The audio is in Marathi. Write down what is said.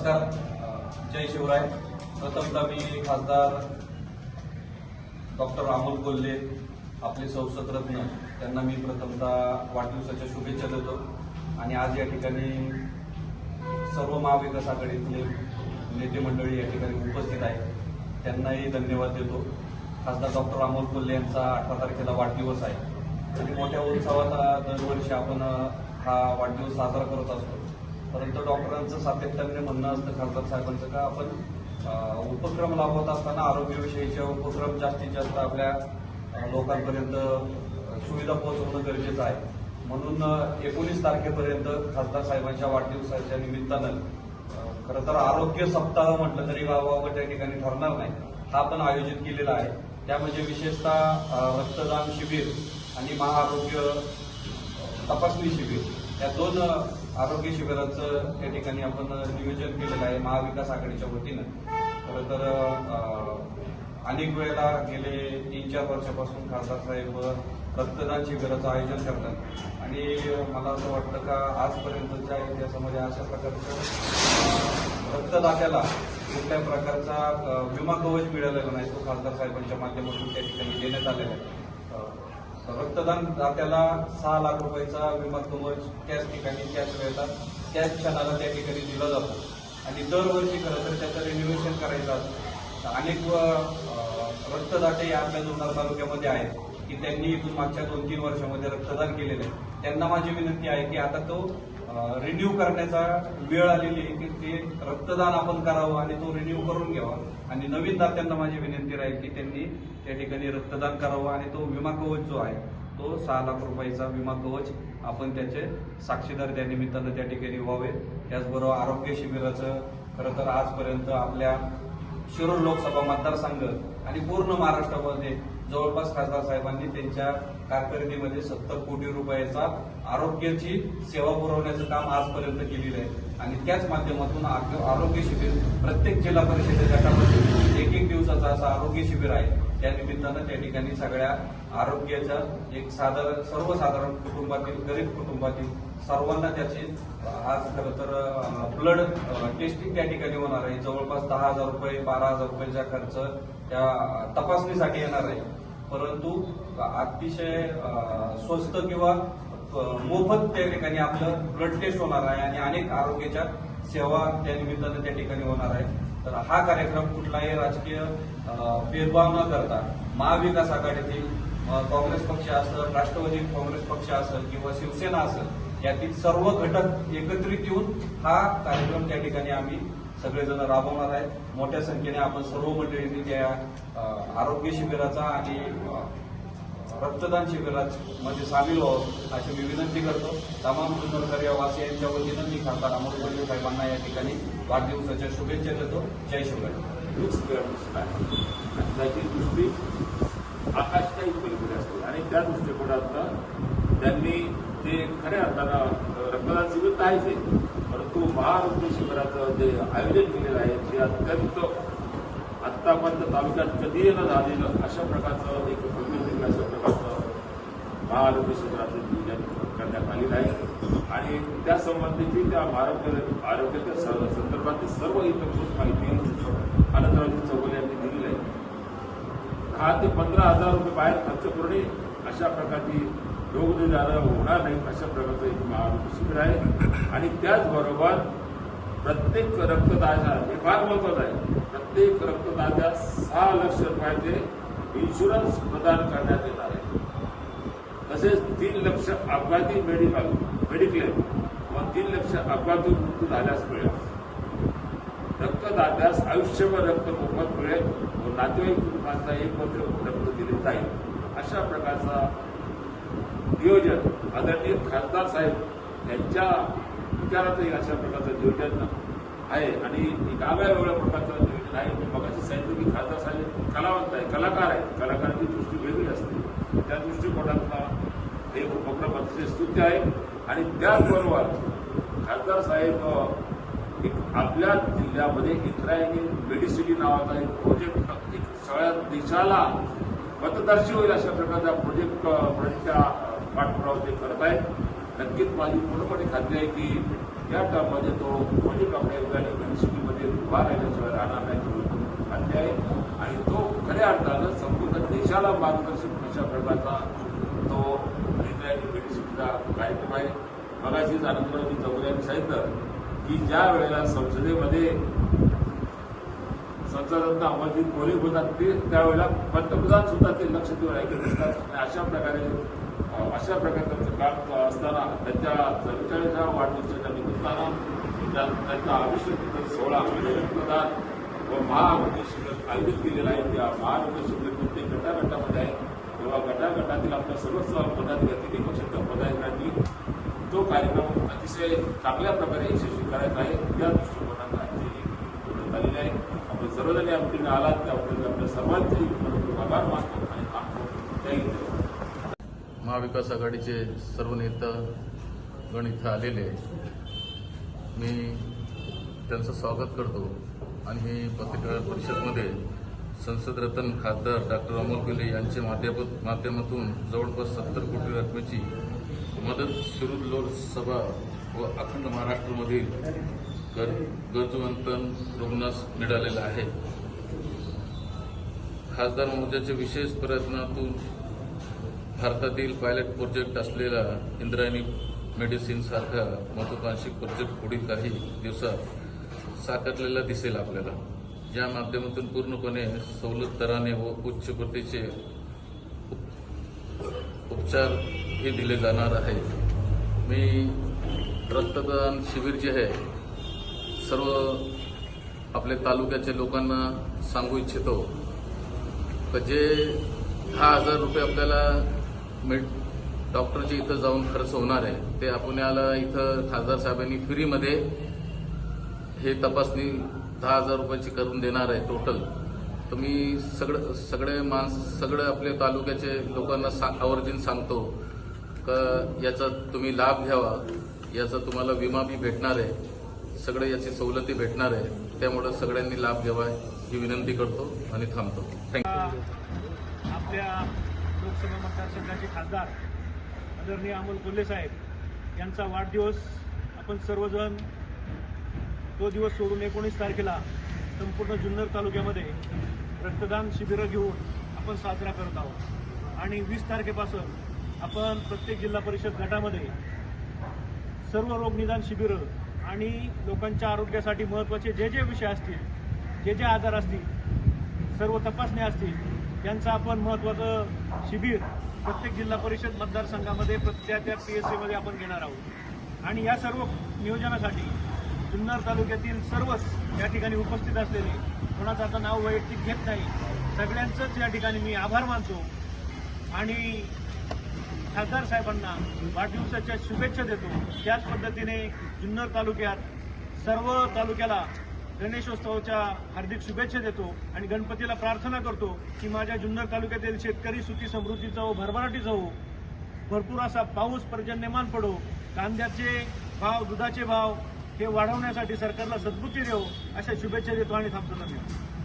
नमस्कार जय शिवराय. प्रथमतः मी खासदार डॉक्टर अमोल कोल्हे आपले संसदरत्न त्यांना मी प्रथमतः वाढदिवसाच्या शुभेच्छा देतो. आणि आज या ठिकाणी सर्व महाविकास आघाडीतले नेते मंडळी या ठिकाणी उपस्थित आहेत. त्यांनाही धन्यवाद देतो. खासदार डॉक्टर अमोल कोल्हे यांचा अठरा तारखेला वाढदिवस आहे. आणि मोठ्या उत्सवात दरवर्षी आपण हा वाढदिवस साजरा करत असतो. परंतु डॉक्टरांचं सातत्याने म्हणणं असतं खासदार साहेबांचं का? आपण उपक्रम राबवत असताना आरोग्यविषयीचे उपक्रम जास्तीत जास्त आपल्या लोकांपर्यंत सुविधा पोहोचवणं गरजेचं आहे. म्हणून एकोणीस तारखेपर्यंत खासदार साहेबांच्या वाढदिवसाच्या निमित्तानं खरं तर आरोग्य सप्ताह म्हटलं तरी गावागाव त्या ठिकाणी ठरणार नाही. हा आपण आयोजित केलेला आहे. त्यामध्ये विशेषतः रक्तदान शिबिर आणि महाआरोग्य तपासणी शिबिर या दोन आरोग्य शिबिराचं त्या ठिकाणी आपण नियोजन केलेलं आहे महाविकास आघाडीच्या वतीनं. खरं तर अनेक वेळेला गेले तीन चार वर्षापासून खासदार साहेब रक्तदान शिबिराचं आयोजन करतात. आणि मला असं वाटतं का आजपर्यंतच्या इतिहासामध्ये अशा प्रकारचं रक्तदात्याला कुठल्या प्रकारचा विमा कवच मिळालेला नाही तो खासदार साहेबांच्या माध्यमातून त्या ठिकाणी देण्यात आलेला आहे. रक्तदान दात्याला सहा लाख रुपयाचा विमा कवच त्याच ठिकाणी त्याच वेळेला त्याच क्षणाला त्या ठिकाणी दिला जातो. आणि दरवर्षी खरं तर त्याचं रिन्युएशन करायचं असतं. तर अनेक रक्तदाते या आपल्या जुन्नर तालुक्यामध्ये आहेत की त्यांनी इथून मागच्या दोन तीन वर्षामध्ये रक्तदान केलेलं आहे. त्यांना माझी विनंती आहे की आता तो रिन्यू करण्याचा वेळ आलेली आहे की ते रक्तदान आपण करावं आणि तो रिन्यू करून घ्यावा. आणि नवीन दात्यांना माझी विनंती राहील की त्यांनी त्या ठिकाणी रक्तदान करावं आणि तो विमा कवच जो आहे तो सहा लाख रुपयाचा विमा कवच आपण त्याचे साक्षीदार त्या निमित्तानं त्या ठिकाणी व्हावे त्याचबरोबर आरोग्य शिबिराचं खरं तर आजपर्यंत आपल्या शिरूर लोकसभा मतदारसंघ आणि पूर्ण महाराष्ट्रामध्ये जवळपास खासदार साहेबांनी त्यांच्या कारकिर्दीमध्ये सत्तर कोटी रुपयाचा आरोग्याची सेवा पुरवण्याचं काम आजपर्यंत केलेलं आहे. आणि त्याच माध्यमातून आरोग्य शिबिर प्रत्येक जिल्हा परिषदेच्या गटामध्ये एक एक दिवसाचा असा आरोग्य शिबिर आहे. त्या निमित्तानं त्या ठिकाणी सगळ्या आरोग्याच्या एक साधारण सर्वसाधारण कुटुंबातील गरीब कुटुंबातील सर्वांना त्याची आज खरं तर ब्लड टेस्टिंग त्या ठिकाणी होणार आहे. जवळपास दहा हजार रुपये बारा हजार रुपयाचा खर्च त्या तपासणीसाठी येणार आहे. परंतु अतिशय स्वस्त किंवा मोफत त्या ठिकाणी आपलं ब्लड टेस्ट होणार आहे आणि अनेक आरोग्याच्या सेवा त्या निमित्तानं त्या ठिकाणी होणार आहे तर हा कार्यक्रम कुठलाही राजकीय भेदभाव न करता महाविकास आघाडीतील काँग्रेस पक्ष असेल राष्ट्रवादी काँग्रेस पक्ष असेल किंवा शिवसेना असेल यातील सर्व घटक एकत्रित येऊन हा कार्यक्रम त्या ठिकाणी आम्ही सगळेजण राबवणार आहेत. मोठ्या संख्येने आपण सर्व मंडळींनी त्या आरोग्य शिबिराचा आणि रक्तदान शिबिरात मध्ये सामील व्हावं अशी मी विनंती करतो. तमाम सुंदरकर या वासियांच्या वतीनं मी खासदार अमोल कोल्हे साहेबांना या ठिकाणी वाढदिवसाच्या शुभेच्छा देतो. जय शिवराय. त्याची दृष्टी आकाशताही पलीकडे असते आणि त्या दृष्टिकोनातनं त्यांनी ते खऱ्या अर्थानं रक्तदान शिबिर तर तो आहे महाआरोग्य शिबिराचं जे आयोजन केलेलं आहे ते अत्यंत आत्तापर्यंत तालुक्यात कधी न झालेलं अशा प्रकारचं एक भव्य अशा प्रकारचं महाआरोग्य शिबिराचं नियोजन करण्यात आलेलं आहे. आणि त्या संबंधीची त्या आरोग्य आरोग्याच्या संदर्भातील सर्व इतर माहिती आनंदरावजी चौगले यांनी दिलेली आहे. दहा ते पंधरा हजार रुपये बाहेर खर्च करणे अशा प्रकारची रोगनिदान होणार नाही अशा प्रकारचं एक महाआरोग्य शिबिर आहे. आणि त्याचबरोबर प्रत्येक रक्तदाजा हे फार महत्वाचं आहे प्रत्येक रक्तदात्यास सहा लक्ष रुपयाचे इन्शुरन्स प्रदान करण्यात येणार आहे. तसेच तीन लक्ष अपघाती मेडिकल मेडिक्लेम व तीन लक्ष अपघाती मृत्यू झाल्यास मिळेल. रक्तदात्यास आयुष्यभर रक्त मोफत मिळेल व नातेवाईक कुटुंबांचा एक वर्ष रक्त दिले जाईल. अशा प्रकारचा नियोजन. आदरणीय खासदार साहेब यांच्या विचारातही अशा प्रकारचं नियोजन आहे आणि एक वेगळ्या प्रकारचं नियोजन आहे. मगाशी सांगितलं की खासदार साहेब कलावंत आहे कलाकार आहे कलाकारांची दृष्टी वेगळी असते. त्या दृष्टिकोनातला हे उपक्रम अतिशय स्तुत्य आहे. आणि त्याचबरोबर खासदार साहेब एक आपल्या जिल्ह्यामध्ये इंद्रायणी मेडिसिटी नावाचा एक प्रोजेक्ट एक सगळ्या देशाला मतदर्शी होईल अशा प्रकारचा प्रोजेक्ट प्रोजेक्टच्या पाठपुरावा ते करत आहेत. नक्कीच माझी पूर्णपणे खात्री आहे की या टर्ममध्ये तो प्रोजेक्ट आपल्या युनिव्हर्सिटीमध्ये उभा राहिल्याशिवाय राहणार नाही तो आहे. आणि तो खऱ्या अर्थानं संपूर्ण देशाला मार्गदर्शक अशा प्रकारचा तो निर्णय युनिव्हर्सिटीचा कार्यक्रम आहे. मगाशीच आनंदरावजी चौधरी यांनी सांगितलं की ज्या वेळेला संसदेमध्ये संसदरत्न अमरजीत कोहली बोलतात ते त्यावेळेला पंतप्रधान सुद्धा ते लक्ष देऊन ऐकत असतात. आणि अशा प्रकारे अशा प्रकारे त्यांचं काम असताना त्यांच्या चव्वेचाळीसव्या वाढदिवसाच्या निमित्तानं त्यांचा अभिषेक सोहळा म्हणजे व महाआरोग्य शिबिर आयोजित केलेला आहे. त्या महाआरोग्य शिबिर प्रत्येक गटागटामध्ये आहे. तेव्हा गटागटातील आपल्या सर्वच पदाधिकारी पक्षाच्या पदाधिकाऱ्यांनी तो कार्यक्रम अतिशय चांगल्या प्रकारे यशस्वी करायचा आहे. या दृष्टिकोनानं आजची करण्यात आलेली आहे आपण सर्वजणी या आलात त्याबद्दल आपल्या सर्वांचे आभार मानतो आणि थांबतो जय हिंद. महाविकास आघाडीचे सर्व नेता गण इथं आलेले मी त्यांचं स्वागत करतो आणि हे पत्रकार परिषदमध्ये संसदरत्न खासदार डॉक्टर अमोल पिले यांच्या माध्यमात माध्यमातून जवळपास सत्तर कोटी रकमेची मदत शिरूर लोकसभा व अखंड महाराष्ट्रमधील गर गरजवंत रुग्णास मिळालेला आहे. खासदार महोदयाच्या विशेष प्रयत्नातून भारतातील पायलट प्रोजेक्ट असलेला इंद्रायणी मेडिसिन सारखा महत्वाकांक्षी प्रोजेक्ट पुढील काही दिवसात साकारलेला दिसेल आपल्याला. ज्या माध्यमातून पूर्णपणे सवलत दराने व उच्च प्रतीचे उपचार हे दिले जाणार आहे. मी रक्तदान शिबिर जे आहे सर्व आपल्या तालुक्याच्या लोकांना सांगू इच्छितो का जे दहा हजार रुपये आपल्याला मेड डॉक्टरचे इथं जाऊन खर्च होणार आहे ते आपण याला इथं खासदार साहेबांनी फ्रीमध्ये हे तपासणी दहा हजार रुपयाची करून देणार आहे टोटल तर मी सगळं सगळे माणस सगळे आपल्या तालुक्याचे लोकांना सांग आवर्जून सांगतो का याचा तुम्ही लाभ घ्यावा याचा तुम्हाला विमा बी भेटणार आहे. सगळे याची सवलती भेटणार आहे त्यामुळं सगळ्यांनी लाभ घ्यावा ही विनंती करतो आणि थांबतो. थँक्यू आपल्या लोकसभा मतदारसंघाचे खासदार आदरणीय अमोल कोल्हे साहेब यांचा वाढदिवस आपण सर्वजण तो दिवस सोडून एकोणीस तारखेला संपूर्ण जुन्नर तालुक्यामध्ये रक्तदान शिबिरं घेऊन आपण साजरा करत आहोत. आणि वीस तारखेपासून आपण प्रत्येक जिल्हा परिषद गटामध्ये सर्व रोग निदान शिबिरं आणि लोकांच्या आरोग्यासाठी महत्त्वाचे जे जे विषय असतील जे जे आजार असतील सर्व तपासण्या असतील यांचं आपण महत्त्वाचं शिबिर प्रत्येक जिल्हा परिषद मतदारसंघामध्ये प्रत्येक त्या पी एस सीमध्ये आपण घेणार आहोत. आणि या सर्व नियोजनासाठी जुन्नर तालुक्यातील सर्वच या ठिकाणी उपस्थित असलेले कोणाचं आता नाव वैयक्तिक घेत नाही सगळ्यांचंच या ठिकाणी मी आभार मानतो. आणि खासदार साहेबांना वाढदिवसाच्या शुभेच्छा देतो. त्याच पद्धतीने जुन्नर तालुक्यात सर्व तालुक्याला गणेशोत्सवाच्या हार्दिक शुभेच्छा देतो आणि गणपतीला प्रार्थना करतो की माझ्या जुन्नर तालुक्यातील शेतकरी सुखी समृद्धीचा हो भरभराटीचा हो भरपूर असा पाऊस पर्जन्यमान पडो कांद्याचे भाव दुधाचे भाव हे वाढवण्यासाठी सरकारला सद्बुद्धी देऊ अशा शुभेच्छा देतो आणि थांबतो धन्यवाद.